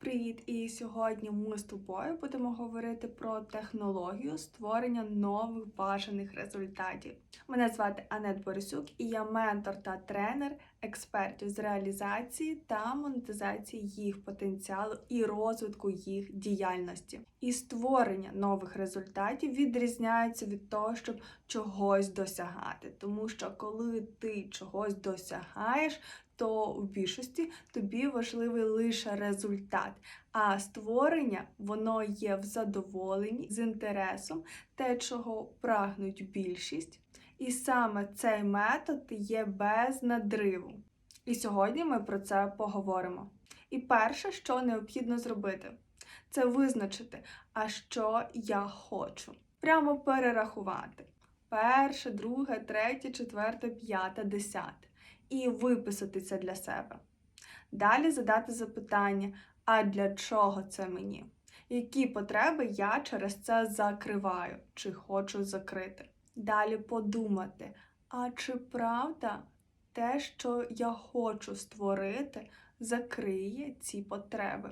Привіт! І сьогодні ми з тобою будемо говорити про технологію створення нових бажаних результатів. Мене звати Анет Борисюк і я ментор та тренер експертів з реалізації та монетизації їх потенціалу і розвитку їх діяльності. І створення нових результатів відрізняється від того, щоб чогось досягати. Тому що коли ти чогось досягаєш, то в більшості тобі важливий лише результат. А створення воно є в задоволенні з інтересом, те, чого прагнуть більшість. І саме цей метод є без надриву. І сьогодні ми про це поговоримо. І перше, що необхідно зробити, це визначити, а що я хочу. Прямо перерахувати. Перше, друге, третє, четверте, п'яте, десяте і виписати це для себе. Далі задати запитання: а для чого це мені? Які потреби я через це закриваю чи хочу закрити? Далі подумати, а чи правда те, що я хочу створити, закриє ці потреби?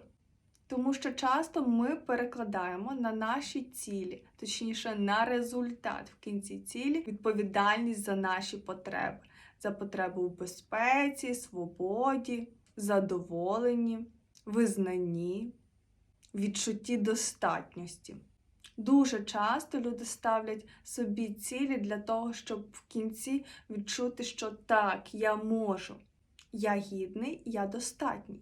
Тому що часто ми перекладаємо на наші цілі, точніше на результат в кінці цілі, відповідальність за наші потреби за потребу в безпеці, свободі, задоволенні, визнанні, відчутті достатньості. Дуже часто люди ставлять собі цілі для того, щоб в кінці відчути, що так, я можу, я гідний, я достатній.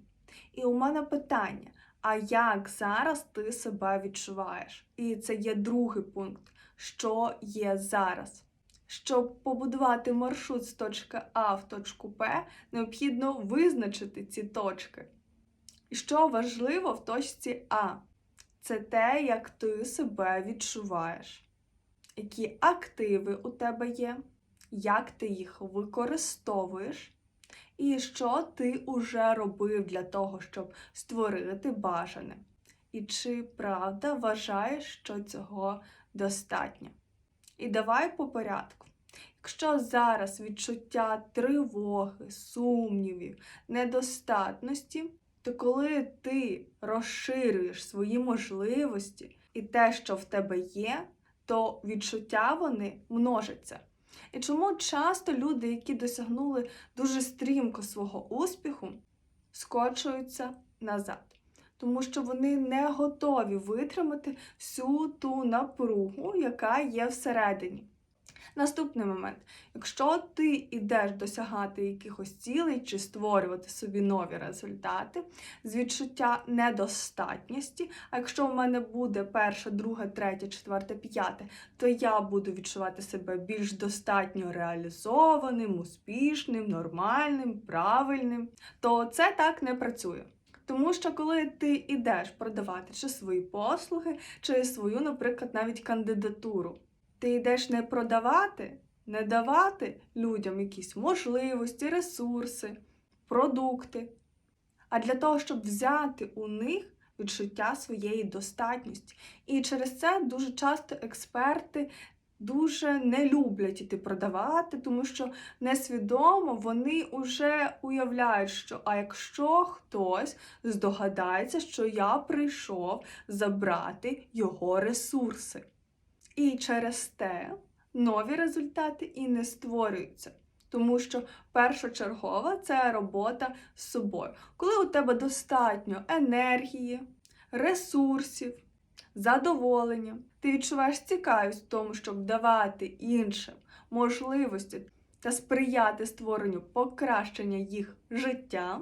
І у мене питання: а як зараз ти себе відчуваєш? І це є другий пункт, що є зараз. Щоб побудувати маршрут з точки А в точку П, необхідно визначити ці точки. Що важливо в точці А? Це те, як ти себе відчуваєш, які активи у тебе є, як ти їх використовуєш, і що ти уже робив для того, щоб створити бажане. І чи правда вважаєш, що цього достатньо? І давай по порядку. Якщо зараз відчуття тривоги, сумнівів, недостатності, то коли ти розширюєш свої можливості і те, що в тебе є, то відчуття вони множаться. І чому часто люди, які досягнули дуже стрімко свого успіху, скочуються назад? тому що вони не готові витримати всю ту напругу, яка є всередині. Наступний момент: якщо ти йдеш досягати якихось цілей чи створювати собі нові результати з відчуття недостатності, а якщо в мене буде перше, друге, третє, четверте, п'яте, то я буду відчувати себе більш достатньо реалізованим, успішним, нормальним, правильним, то це так не працює. Тому що коли ти йдеш продавати чи свої послуги, чи свою, наприклад, навіть кандидатуру, ти йдеш не продавати, не давати людям якісь можливості, ресурси, продукти, а для того, щоб взяти у них відчуття своєї достатності. І через це дуже часто експерти дуже не люблять іти продавати, тому що несвідомо вони вже уявляють, що а якщо хтось здогадається, що я прийшов забрати його ресурси. І через те нові результати і не створюються. Тому що першочергова це робота з собою. Коли у тебе достатньо енергії, ресурсів, задоволення. Ти відчуваєш цікавість в тому, щоб давати іншим можливості та сприяти створенню покращення їх життя.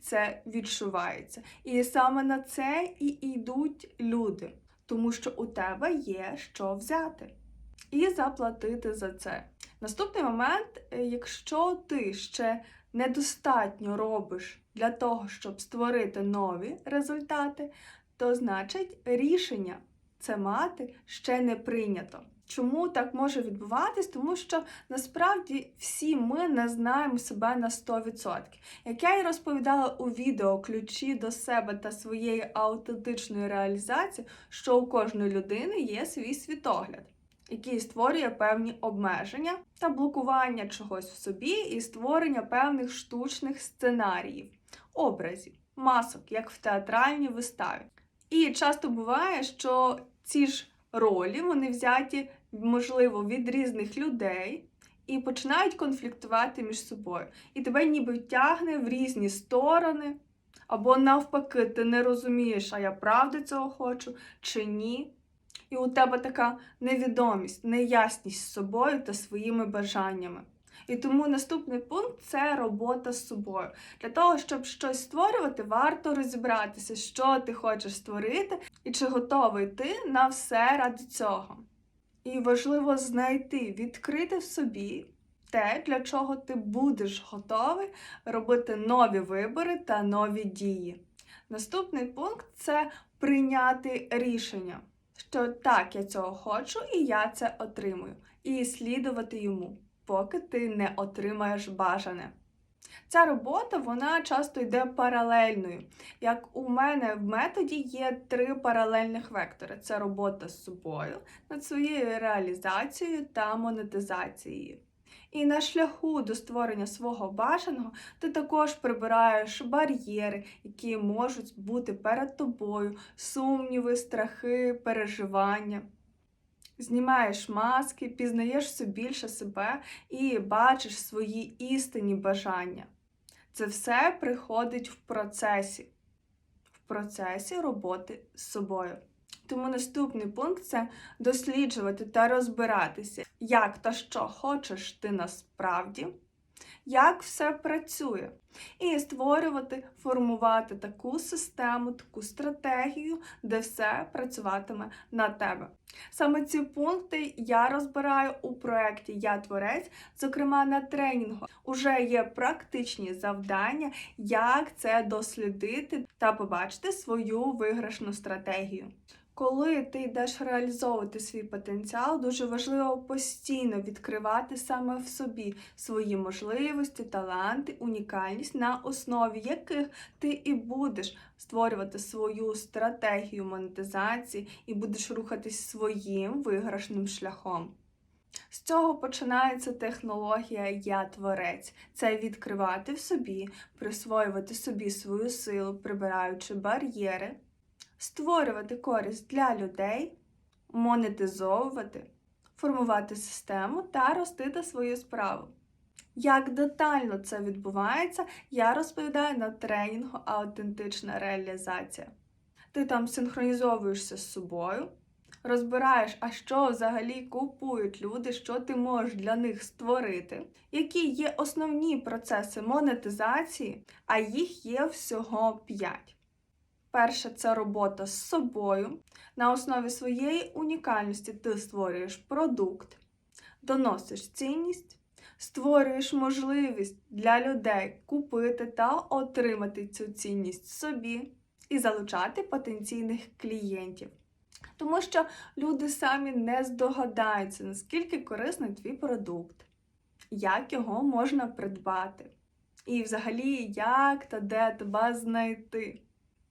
Це відчувається. І саме на це і йдуть люди, тому що у тебе є що взяти. І заплатити за це. Наступний момент, е, якщо ти ще недостатньо робиш для того, щоб створити нові результати, то значить рішення це мати ще не прийнято. Чому так може відбуватись? Тому що насправді всі ми не знаємо себе на 100%. Як я і розповідала у відео ключі до себе та своєї аутентичної реалізації, що у кожної людини є свій світогляд, який створює певні обмеження та блокування чогось в собі і створення певних штучних сценаріїв, образів масок, як в театральній виставі. І часто буває, що ці ж ролі вони взяті, можливо, від різних людей і починають конфліктувати між собою. І тебе ніби тягне в різні сторони, або навпаки, ти не розумієш, а я правда цього хочу чи ні. І у тебе така невідомість, неясність з собою та своїми бажаннями. І тому наступний пункт це робота з собою. Для того, щоб щось створювати, варто розібратися, що ти хочеш створити, і чи готовий ти на все ради цього. І важливо знайти, відкрити в собі те, для чого ти будеш готовий робити нові вибори та нові дії. Наступний пункт це прийняти рішення, що так, я цього хочу і я це отримую, і слідувати йому, поки ти не отримаєш бажане. Ця робота вона часто йде паралельною. Як у мене в методі є три паралельних вектори: це робота з собою, над своєю реалізацією та монетизацією. І на шляху до створення свого бажаного ти також прибираєш бар'єри, які можуть бути перед тобою, сумніви, страхи, переживання. Знімаєш маски, пізнаєш все більше себе і бачиш свої істинні бажання. Це все приходить в процесі, в процесі роботи з собою. Тому наступний пункт це досліджувати та розбиратися, як та що хочеш ти насправді, як все працює, і створювати, формувати таку систему, таку стратегію, де все працюватиме на тебе. Саме ці пункти я розбираю у проєкті Я Творець, зокрема на тренінгу. Уже є практичні завдання, як це дослідити та побачити свою виграшну стратегію. Коли ти йдеш реалізовувати свій потенціал, дуже важливо постійно відкривати саме в собі свої можливості, таланти, унікальність, на основі яких ти і будеш створювати свою стратегію монетизації і будеш рухатись своїм виграшним шляхом. З цього починається технологія Я творець. Це відкривати в собі, присвоювати собі свою силу, прибираючи бар'єри створювати користь для людей, монетизовувати, формувати систему та ростити свою справу. Як детально це відбувається, я розповідаю на тренінгу Аутентична реалізація. Ти там синхронізовуєшся з собою, розбираєш, а що взагалі купують люди, що ти можеш для них створити, які є основні процеси монетизації, а їх є всього 5. Перше це робота з собою. На основі своєї унікальності ти створюєш продукт, доносиш цінність, створюєш можливість для людей купити та отримати цю цінність собі і залучати потенційних клієнтів. Тому що люди самі не здогадаються, наскільки корисний твій продукт, як його можна придбати, і взагалі, як та де тебе знайти.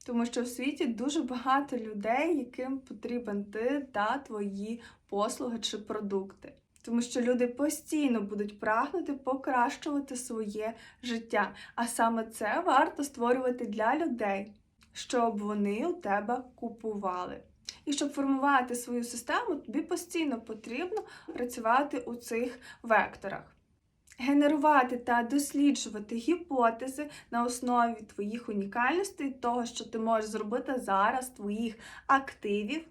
Тому що в світі дуже багато людей, яким потрібен ти та твої послуги чи продукти. Тому що люди постійно будуть прагнути покращувати своє життя. А саме це варто створювати для людей, щоб вони у тебе купували. І щоб формувати свою систему, тобі постійно потрібно працювати у цих векторах генерувати та досліджувати гіпотези на основі твоїх унікальностей, того, що ти можеш зробити зараз, твоїх активів.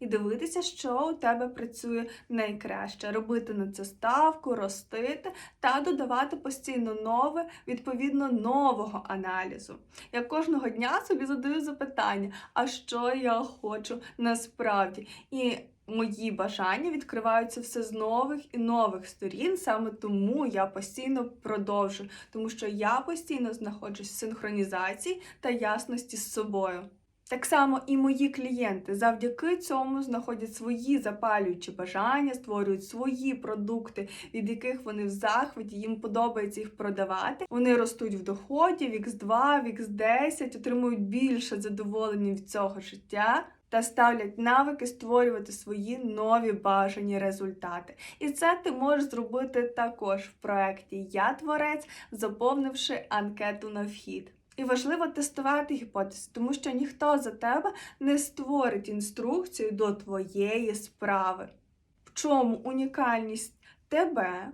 І дивитися, що у тебе працює найкраще, робити на це ставку, ростити та додавати постійно нове, відповідно нового аналізу. Я кожного дня собі задаю запитання, а що я хочу насправді? І мої бажання відкриваються все з нових і нових сторін. Саме тому я постійно продовжую, тому що я постійно знаходжусь в синхронізації та ясності з собою. Так само і мої клієнти завдяки цьому знаходять свої запалюючі бажання, створюють свої продукти, від яких вони в захваті, їм подобається їх продавати. Вони ростуть в доході, в X2, в X10, отримують більше задоволення від цього життя та ставлять навики створювати свої нові бажані результати. І це ти можеш зробити також в проєкті Я творець, заповнивши анкету на вхід. І важливо тестувати гіпотези, тому що ніхто за тебе не створить інструкцію до твоєї справи. В чому унікальність тебе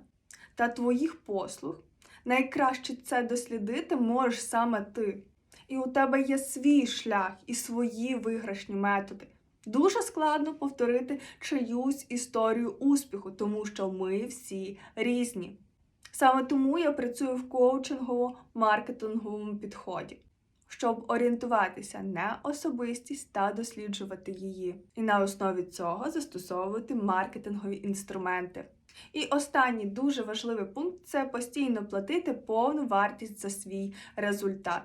та твоїх послуг? Найкраще це дослідити можеш саме ти. І у тебе є свій шлях і свої виграшні методи. Дуже складно повторити чиюсь історію успіху, тому що ми всі різні. Саме тому я працюю в коучингово-маркетинговому підході, щоб орієнтуватися на особистість та досліджувати її, і на основі цього застосовувати маркетингові інструменти. І останній дуже важливий пункт це постійно платити повну вартість за свій результат.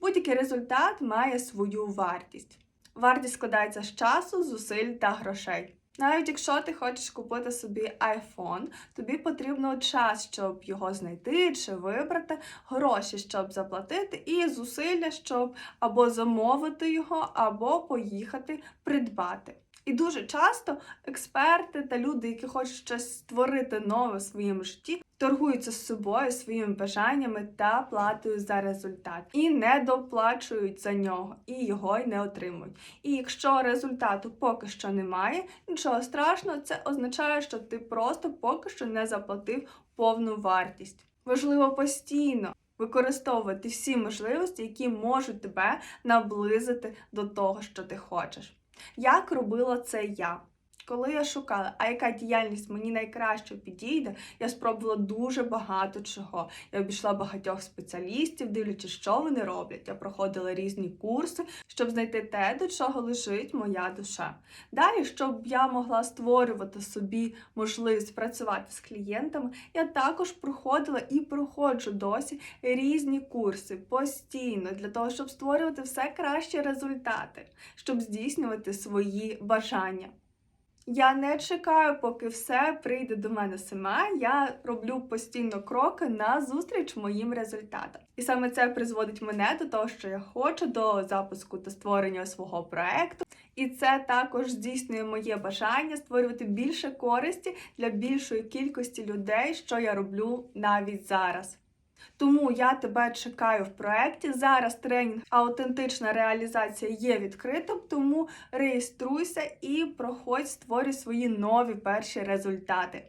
Будь-який результат має свою вартість. Вартість складається з часу, зусиль та грошей. Навіть якщо ти хочеш купити собі iPhone, тобі потрібно час, щоб його знайти чи вибрати, гроші, щоб заплатити, і зусилля, щоб або замовити його, або поїхати придбати. І дуже часто експерти та люди, які хочуть щось створити нове в своєму житті, торгуються з собою, своїми бажаннями та платою за результат, і не доплачують за нього, і його й не отримують. І якщо результату поки що немає, нічого страшного, це означає, що ти просто поки що не заплатив повну вартість. Важливо постійно. Використовувати всі можливості, які можуть тебе наблизити до того, що ти хочеш. Як робила це я? Коли я шукала, а яка діяльність мені найкраще підійде, я спробувала дуже багато чого. Я обійшла багатьох спеціалістів, дивлячись, що вони роблять. Я проходила різні курси, щоб знайти те, до чого лежить моя душа. Далі, щоб я могла створювати собі можливість працювати з клієнтами, я також проходила і проходжу досі різні курси постійно для того, щоб створювати все кращі результати, щоб здійснювати свої бажання. Я не чекаю, поки все прийде до мене сама. Я роблю постійно кроки на зустріч моїм результатам. І саме це призводить мене до того, що я хочу до запуску та створення свого проекту. І це також здійснює моє бажання створювати більше користі для більшої кількості людей, що я роблю навіть зараз. Тому я тебе чекаю в проєкті. Зараз тренінг аутентична реалізація є відкритим, тому реєструйся і проходь, створюй свої нові перші результати.